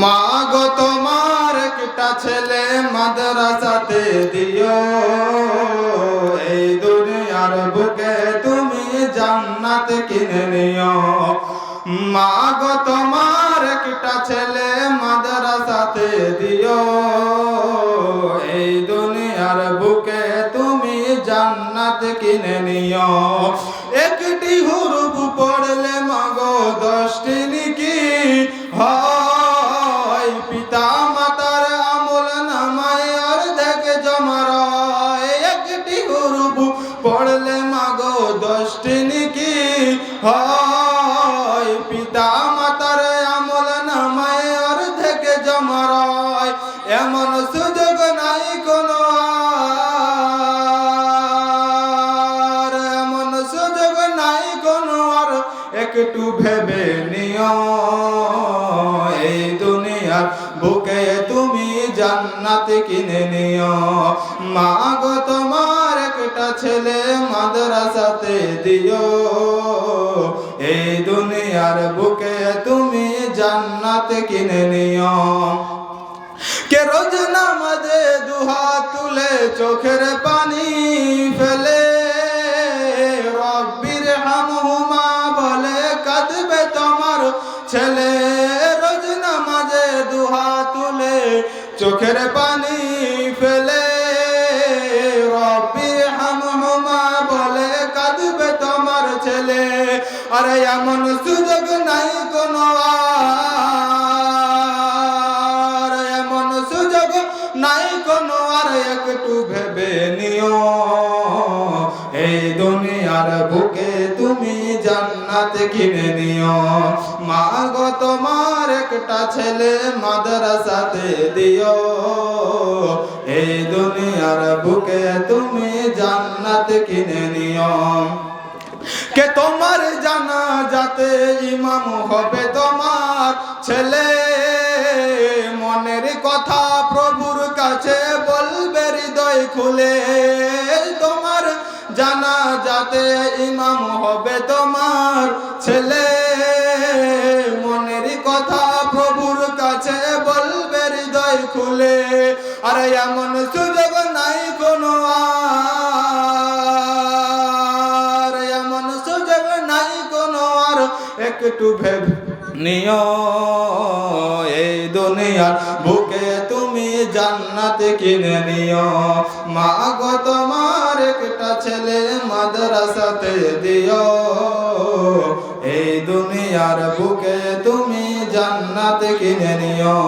মা গো তোমার একটা ছেলে মাদ্রাসাতে দিও। এই দুনিয়ার বুকে তুমি জান্নাত কিনে নিও। মা গো তোমার একটা ছেলে মাদ্রাসাতে দিও। এই দুনিয়ার বুকে তুমি জান্নাত কিনে নিও। একটি হুরুপ পড়লে মাগো দশটি নিকি হয়। পিতা মাতার আমল নামায় অর্ধেক জমার এমন সুযোগ নাই কোনো আর। এমন সুযোগ নাই কোনো আর। একটু ভেবে নিও। এই দুনিয়ার বুকে তুমি জান্নাত কিনে নিও। মা গো তোমার একটা ছেলে মাদ্রাসাতে দিও। দুনিয়ার বুকে তুমি জান্নাত কিনে নিও। কে রোজ নামাজে দুহা তুলে চোখের পানি ফেলে, রব্বির হামহুমা বলে কাঁদবে তোমার ছেলে। রোজ নামাজে দুহা তুলে চোখের পানি ফেলে ছেলে, আরে এমন সুযোগ নাই কোনো আর এমন সুযোগ নাই কোনো আর একটু ভেবে নিও। এই দুনিয়ার বুকে তুমি জান্নাত কিনে নিও। মা গো তোমার একটা ছেলে মাদ্রাসাতে দিও। এই দুনিয়ার বুকে তুমি জান্নাত কিনে নিও। কে তোমার জানা যাতে ইমাম হবে তোমার ছেলে? মনের কথা প্রভুর কাছে বলবে হৃদয় খুলে। তোমার জানা যাতে ইমাম হবে তোমার ছেলে। মনের কথা প্রভুর কাছে বলবে হৃদয় খুলে। আরে এমন সুযোগ একটু ভেব নিও এই দুনিয়ার বুকে তুমি জান্নাত কিনে নিও। মা গো, তোমার একটা ছেলে মাদ্রাসাতে দিও। এই দুনিয়ার বুকে তুমি জান্নাত কিনে নিও।